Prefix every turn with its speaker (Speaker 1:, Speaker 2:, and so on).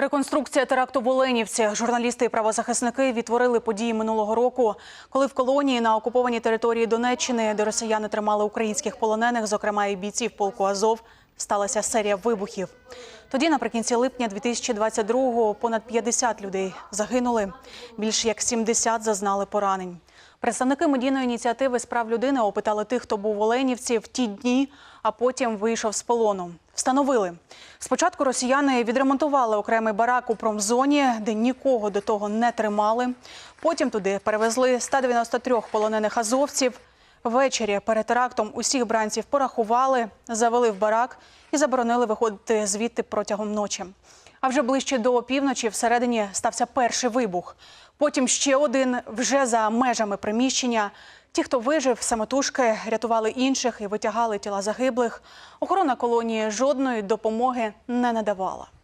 Speaker 1: Реконструкція теракту в Оленівці. Журналісти і правозахисники відтворили події минулого року, коли в колонії на окупованій території Донеччини, де росіяни тримали українських полонених, зокрема і бійців полку Азов, сталася серія вибухів. Тоді, наприкінці липня 2022-го, понад 50 людей загинули. Більш як 70 зазнали поранень. Представники медійної ініціативи з прав людини опитали тих, хто був в Оленівці в ті дні, а потім вийшов з полону. Встановили. Спочатку росіяни відремонтували окремий барак у промзоні, де нікого до того не тримали. Потім туди перевезли 193 полонених азовців. Ввечері перед терактом усіх бранців порахували, завели в барак і заборонили виходити звідти протягом ночі. А вже ближче до опівночі всередині стався перший вибух. Потім ще один вже за межами приміщення. Ті, хто вижив, самотужки рятували інших і витягали тіла загиблих. Охорона колонії жодної допомоги не надавала.